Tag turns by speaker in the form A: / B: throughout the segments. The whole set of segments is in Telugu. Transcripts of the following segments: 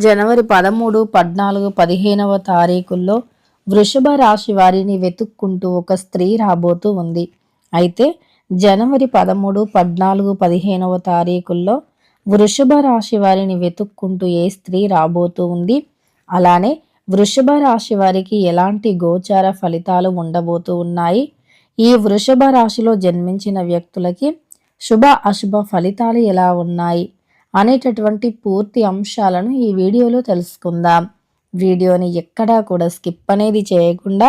A: జనవరి పదమూడు పద్నాలుగు పదిహేనవ తారీఖుల్లో వృషభ రాశి వారిని వెతుక్కుంటూ ఒక స్త్రీ రాబోతూ ఉంది. అయితే జనవరి పదమూడు పద్నాలుగు పదిహేనవ తారీఖుల్లో వృషభ రాశి వారిని వెతుక్కుంటూ ఏ స్త్రీ రాబోతూ ఉంది? అలానే వృషభ రాశి వారికి ఎలాంటి గోచార ఫలితాలు ఉండబోతూ ఉన్నాయి? ఈ వృషభ రాశిలో జన్మించిన వ్యక్తులకి శుభ అశుభ ఫలితాలు ఎలా ఉన్నాయి? అనేటటువంటి పూర్తి అంశాలను ఈ వీడియోలో తెలుసుకుందాం. వీడియోని ఎక్కడా కూడా స్కిప్ అనేది చేయకుండా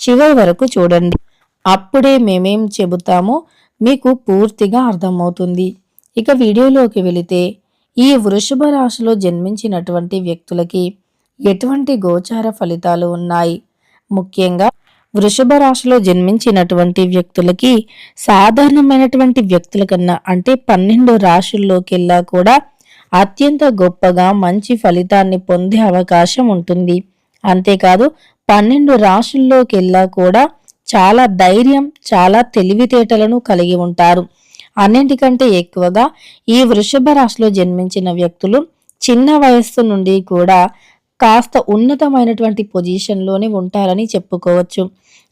A: చివరి వరకు చూడండి. అప్పుడే మేమేం చెబుతామో మీకు పూర్తిగా అర్థమవుతుంది. ఇక వీడియోలోకి వెళితే ఈ వృషభ రాశిలో జన్మించినటువంటి వ్యక్తులకి ఎటువంటి గోచార ఫలితాలు ఉన్నాయి? ముఖ్యంగా వృషభ రాశిలో జన్మించినటువంటి వ్యక్తులకి సాధారణమైనటువంటి వ్యక్తుల కన్నా అంటే పన్నెండు రాశుల్లోకెల్లా కూడా అత్యంత గొప్పగా మంచి ఫలితాన్ని పొందే అవకాశం ఉంటుంది. అంతేకాదు పన్నెండు రాశుల్లోకెల్లా కూడా చాలా ధైర్యం చాలా తెలివితేటలను కలిగి ఉంటారు. అన్నింటికంటే ఎక్కువగా ఈ వృషభ రాశిలో జన్మించిన వ్యక్తులు చిన్న వయస్సు నుండి కూడా కాస్త ఉన్నతమైనటువంటి పొజిషన్లోనే ఉంటారని చెప్పుకోవచ్చు.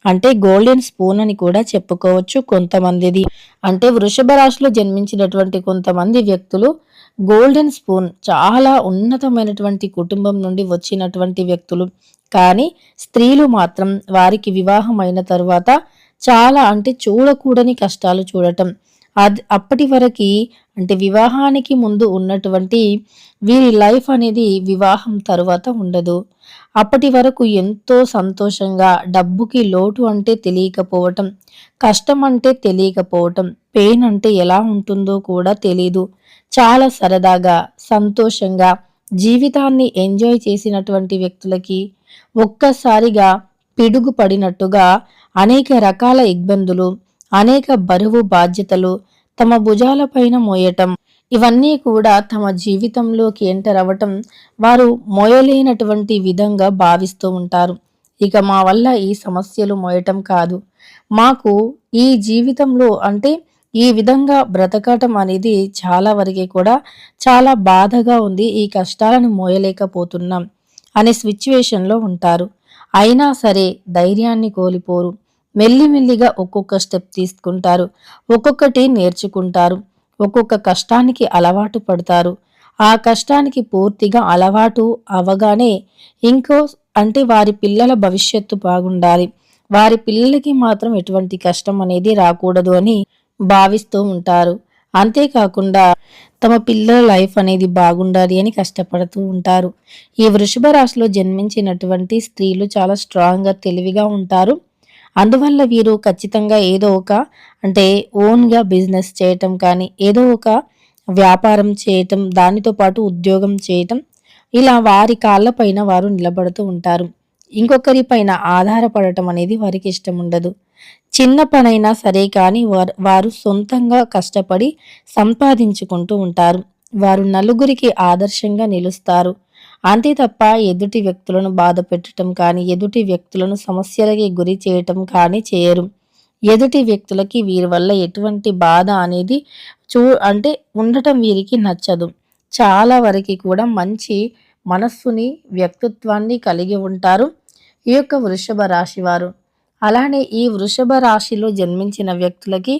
A: అంటే గోల్డెన్ స్పూన్ అని కూడా చెప్పుకోవచ్చు కొంతమందిది. అంటే వృషభ రాశిలో జన్మించినటువంటి కొంతమంది వ్యక్తులు గోల్డెన్ స్పూన్ చాలా ఉన్నతమైనటువంటి కుటుంబం నుండి వచ్చినటువంటి వ్యక్తులు. కానీ స్త్రీలు మాత్రం వారికి వివాహం అయిన చాలా అంటే చూడకూడని కష్టాలు చూడటం. అది అప్పటి వరకు అంటే వివాహానికి ముందు ఉన్నటువంటి వీరి లైఫ్ అనేది వివాహం తరువాత ఉండదు. అప్పటి వరకు ఎంతో సంతోషంగా డబ్బుకి లోటు అంటే తెలియకపోవటం కష్టం అంటే తెలియకపోవటం పెయిన్ అంటే ఎలా ఉంటుందో కూడా తెలీదు. చాలా సరదాగా సంతోషంగా జీవితాన్ని ఎంజాయ్ చేసినటువంటి వ్యక్తులకి ఒక్కసారిగా పిడుగు పడినట్టుగా అనేక రకాల ఇబ్బందులు అనేక బరువు బాధ్యతలు తమ భుజాలపైన మోయటం ఇవన్నీ కూడా తమ జీవితంలోకి ఎంటర్ అవ్వటం వారు మోయలేనటువంటి విధంగా భావిస్తూ ఉంటారు. ఇక మా వల్ల ఈ సమస్యలు మోయటం కాదు. మాకు ఈ జీవితంలో అంటే ఈ విధంగా బ్రతకటం అనేది చాలా వరకు కూడా చాలా బాధగా ఉంది. ఈ కష్టాలను మోయలేకపోతున్నాం అనే సిచ్యువేషన్లో ఉంటారు. అయినా సరే ధైర్యాన్ని కోల్పోరు. మెల్లిమెల్లిగా ఒక్కొక్క స్టెప్ తీసుకుంటారు. ఒక్కొక్కటి నేర్చుకుంటారు. ఒక్కొక్క కష్టానికి అలవాటు పడతారు. ఆ కష్టానికి పూర్తిగా అలవాటు అవగానే ఇంకో అంటే వారి పిల్లల భవిష్యత్తు బాగుండాలి. వారి పిల్లలకి మాత్రం ఎటువంటి కష్టం అనేది రాకూడదు అని భావిస్తూ ఉంటారు. అంతేకాకుండా తమ పిల్లల లైఫ్ అనేది బాగుండాలి అని కష్టపడుతూ ఉంటారు. ఈ వృషభ రాశిలో జన్మించినటువంటి స్త్రీలు చాలా స్ట్రాంగ్గా తెలివిగా ఉంటారు. అందువల్ల వీరు ఖచ్చితంగా ఏదో ఒక అంటే ఓన్గా బిజినెస్ చేయటం కానీ ఏదో ఒక వ్యాపారం చేయటం దానితో పాటు ఉద్యోగం చేయటం ఇలా వారి కాళ్ళపైన వారు నిలబడుతూ ఉంటారు. ఇంకొకరి పైన ఆధారపడటం అనేది వారికి ఇష్టం ఉండదు. చిన్న పనైనా సరే కానీ వారు వారు సొంతంగా కష్టపడి సంపాదించుకుంటూ ఉంటారు. వారు నలుగురికి ఆదర్శంగా నిలుస్తారు. అంతే తప్ప ఎదుటి వ్యక్తులను బాధ పెట్టడం కానీ ఎదుటి వ్యక్తులను సమస్యలకి గురి చేయటం కానీ చేయరు. ఎదుటి వ్యక్తులకి వీరి వల్ల ఎటువంటి బాధ అనేది చూ అంటే ఉండటం వీరికి నచ్చదు. చాలా వరకు కూడా మంచి మనస్సుని వ్యక్తిత్వాన్ని కలిగి ఉంటారు ఈ యొక్క వృషభ రాశి వారు అలానే ఈ వృషభ రాశిలో జన్మించిన వ్యక్తులకి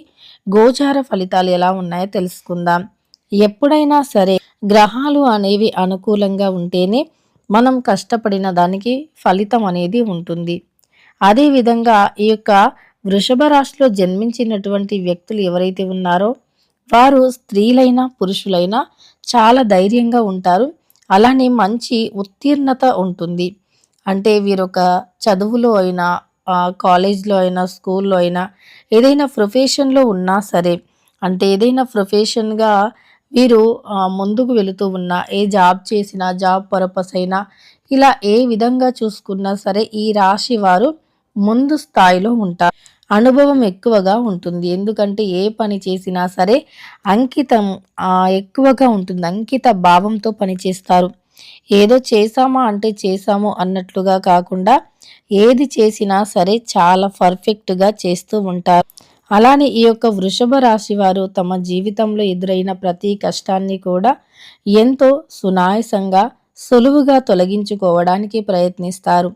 A: గోచార ఫలితాలు ఎలా ఉన్నాయో తెలుసుకుందాం. ఎప్పుడైనా సరే గ్రహాలు అనేవి అనుకూలంగా ఉంటేనే మనం కష్టపడిన దానికి ఫలితం అనేది ఉంటుంది. అదేవిధంగా ఈ యొక్క వృషభ రాశిలో జన్మించినటువంటి వ్యక్తులు ఎవరైతే ఉన్నారో వారు స్త్రీలైనా పురుషులైనా చాలా ధైర్యంగా ఉంటారు. అలానే మంచి ఉత్తీర్ణత ఉంటుంది. అంటే వీరొక చదువులో అయినా కాలేజ్లో అయినా స్కూల్లో అయినా ఏదైనా ప్రొఫెషన్లో ఉన్నా సరే అంటే ఏదైనా ప్రొఫెషన్గా వీరు ముందుకు వెళుతూ ఉన్న ఏ జాబ్ చేసినా జాబ్ పర్పస్ అయినా ఇలా ఏ విధంగా చూసుకున్నా సరే ఈ రాశి వారు ముందు స్థాయిలో ఉంటారు. అనుభవం ఎక్కువగా ఉంటుంది. ఎందుకంటే ఏ పని చేసినా సరే అంకితం ఎక్కువగా ఉంటుంది. అంకిత భావంతో పనిచేస్తారు ఏదో చేసామా అంటే చేసాము అన్నట్లుగా కాకుండా ఏది చేసినా సరే చాలా పర్ఫెక్ట్గా చేస్తూ ఉంటారు. అలానే ఈ యొక్క వృషభ రాశి వారు తమ జీవితంలో ఎదురైన ప్రతి కష్టాన్ని కూడా ఎంతో సునాయసంగా సులువుగా తొలగించుకోవడానికి ప్రయత్నిస్తారు.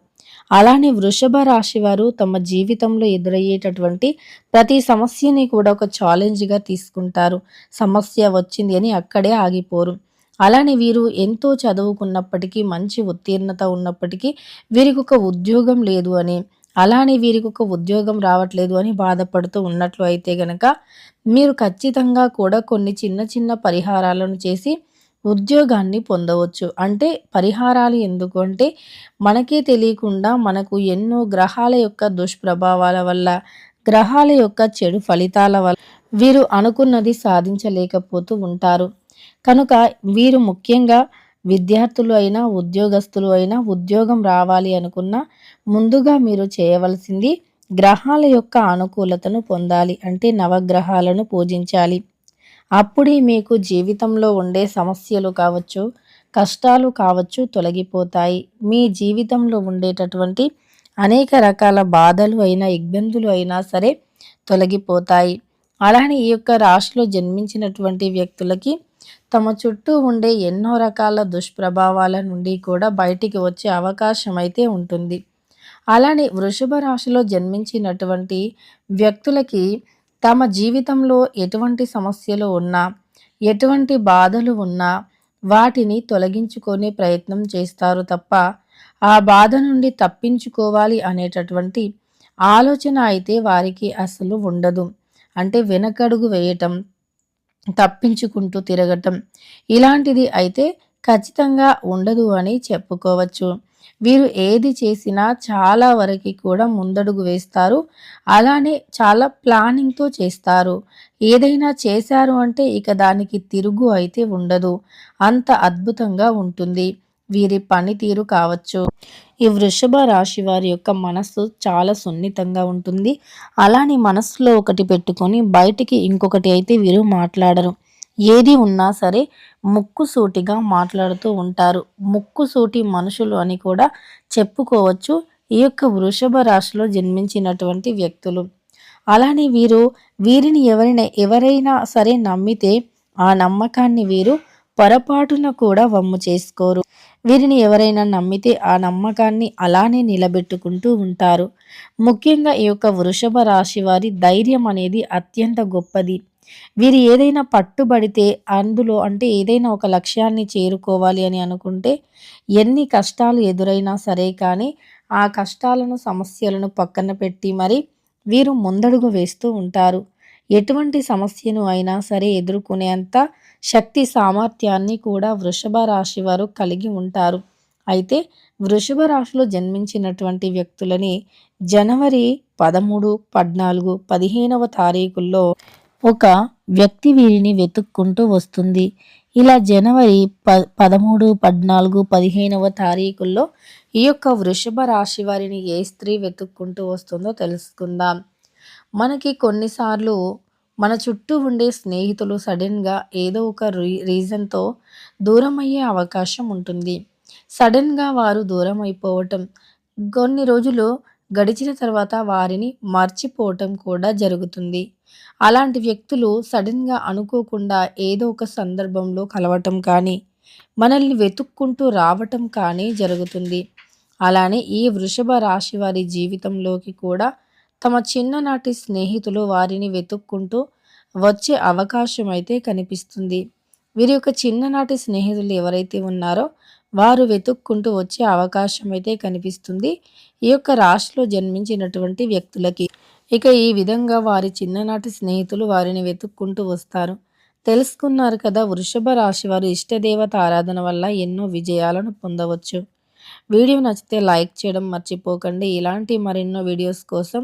A: అలానే వృషభ రాశి వారు తమ జీవితంలో ఎదురయ్యేటటువంటి ప్రతి సమస్యని కూడా ఒక ఛాలెంజ్గా తీసుకుంటారు. సమస్య వచ్చింది అని అక్కడే ఆగిపోరు. అలానే వీరు ఎంతో చదువుకున్నప్పటికీ మంచి ఉత్తీర్ణత ఉన్నప్పటికీ వీరికి ఒక ఉద్యోగం లేదు అని అలానే వీరికి ఒక ఉద్యోగం రావట్లేదు అని బాధపడుతూ ఉన్నట్లు అయితే గనక మీరు ఖచ్చితంగా కూడా కొన్ని చిన్న చిన్న పరిహారాలను చేసి ఉద్యోగాన్ని పొందవచ్చు. అంటే పరిహారాలు ఎందుకు? అంటే మనకే తెలియకుండా మనకు ఎన్నో గ్రహాల యొక్క దుష్ప్రభావాల వల్ల గ్రహాల యొక్క చెడు ఫలితాల వల్ల వీరు అనుకున్నది సాధించలేకపోతూ ఉంటారు. కనుక వీరు ముఖ్యంగా విద్యార్థులు అయినా ఉద్యోగస్తులు అయినా ఉద్యోగం రావాలి అనుకున్న ముందుగా మీరు చేయవలసింది గ్రహాల యొక్క అనుకూలతను పొందాలి అంటే నవగ్రహాలను పూజించాలి. అప్పుడే మీకు జీవితంలో ఉండే సమస్యలు కావచ్చు కష్టాలు కావచ్చు తొలగిపోతాయి. మీ జీవితంలో ఉండేటటువంటి అనేక రకాల బాధలు అయినా ఇబ్బందులు అయినా సరే తొలగిపోతాయి. అలానే ఈ యొక్క రాశిలో జన్మించినటువంటి వ్యక్తులకి తమ చుట్టూ ఉండే ఎన్నో రకాల దుష్ప్రభావాల నుండి కూడా బయటికి వచ్చే అవకాశం అయితే ఉంటుంది. అలానే వృషభ రాశిలో జన్మించినటువంటి వ్యక్తులకి తమ జీవితంలో ఎటువంటి సమస్యలు ఉన్నా ఎటువంటి బాధలు ఉన్నా వాటిని తొలగించుకునే ప్రయత్నం చేస్తారు తప్ప ఆ బాధ నుండి తప్పించుకోవాలి అనేటటువంటి ఆలోచన అయితే వారికి అసలు ఉండదు. అంటే వెనకడుగు వేయటం తప్పించుకుంటూ తిరగటం ఇలాంటిది అయితే ఖచ్చితంగా ఉండదు అని చెప్పుకోవచ్చు. వీరు ఏది చేసినా చాలా వరకు కూడా ముందడుగు వేస్తారు. అలానే చాలా ప్లానింగ్తో చేస్తారు. ఏదైనా చేశారు అంటే ఇక దానికి తిరుగు అయితే ఉండదు. అంత అద్భుతంగా ఉంటుంది. వీరి పనితీరు కావచ్చు. ఈ వృషభ రాశి వారి యొక్క మనస్సు చాలా సున్నితంగా ఉంటుంది. అలానే మనస్సులో ఒకటి పెట్టుకొని బయటికి ఇంకొకటి అయితే వీరు మాట్లాడరు. ఏది ఉన్నా సరే ముక్కుసూటిగా మాట్లాడుతూ ఉంటారు. ముక్కుసూటి మనుషులు అని కూడా చెప్పుకోవచ్చు. ఈ యొక్క వృషభ రాశిలో జన్మించినటువంటి వ్యక్తులు. అలానే వీరు వీరిని ఎవరైనా ఎవరైనా సరే నమ్మితే ఆ నమ్మకాన్ని వీరు పొరపాటున కూడా వమ్ము చేసుకోరు. వీరిని ఎవరైనా నమ్మితే ఆ నమ్మకాన్ని అలానే నిలబెట్టుకుంటూ ఉంటారు. ముఖ్యంగా ఈ యొక్క వృషభ రాశి వారి ధైర్యం అనేది అత్యంత గొప్పది. వీరు ఏదైనా పట్టుబడితే అందులో అంటే ఏదైనా ఒక లక్ష్యాన్ని చేరుకోవాలి అని అనుకుంటే ఎన్ని కష్టాలు ఎదురైనా సరే కానీ ఆ కష్టాలను సమస్యలను పక్కన పెట్టి మరి వీరు ముందడుగు వేస్తూ ఉంటారు. ఎటువంటి సమస్యను అయినా సరే ఎదుర్కొనేంత శక్తి సామర్థ్యాన్ని కూడా వృషభ రాశి వారు కలిగి ఉంటారు. అయితే వృషభ రాశిలో జన్మించినటువంటి వ్యక్తులని జనవరి పదమూడు పద్నాలుగు పదిహేనవ తారీఖుల్లో ఒక వ్యక్తి వీరిని వెతుక్కుంటూ వస్తుంది. ఇలా జనవరి ప పదమూడు పద్నాలుగు పదిహేనవ తారీఖుల్లో ఈ యొక్క వృషభ రాశి వారిని ఏ స్త్రీ వెతుక్కుంటూ వస్తుందో తెలుసుకుందాం. మనకి కొన్నిసార్లు మన చుట్టూ ఉండే స్నేహితులు సడన్గా ఏదో ఒక రీ రీజన్తో దూరం అయ్యే అవకాశం ఉంటుంది. సడన్గా వారు దూరం అయిపోవటం కొన్ని రోజులు గడిచిన తర్వాత వారిని మర్చిపోవటం కూడా జరుగుతుంది. అలాంటి వ్యక్తులు సడన్గా అనుకోకుండా ఏదో ఒక సందర్భంలో కలవటం కానీ మనల్ని వెతుక్కుంటూ రావటం కానీ జరుగుతుంది. అలానే ఈ వృషభ రాశి వారి జీవితంలోకి కూడా తమ చిన్ననాటి స్నేహితులు వారిని వెతుక్కుంటూ వచ్చే అవకాశం అయితే కనిపిస్తుంది. వీరి యొక్క చిన్ననాటి స్నేహితులు ఎవరైతే ఉన్నారో వారు వెతుక్కుంటూ వచ్చే అవకాశం అయితే కనిపిస్తుంది. ఈ యొక్క రాశిలో జన్మించినటువంటి వ్యక్తులకి ఇక ఈ విధంగా వారి చిన్ననాటి స్నేహితులు వారిని వెతుక్కుంటూ వస్తారు. తెలుసుకున్నారు కదా వృషభ రాశి వారు ఇష్టదేవత ఆరాధన వల్ల ఎన్నో విజయాలను పొందవచ్చు. వీడియో నచ్చితే లైక్ చేయడం మర్చిపోకండి. ఇలాంటి మరెన్నో వీడియోస్ కోసం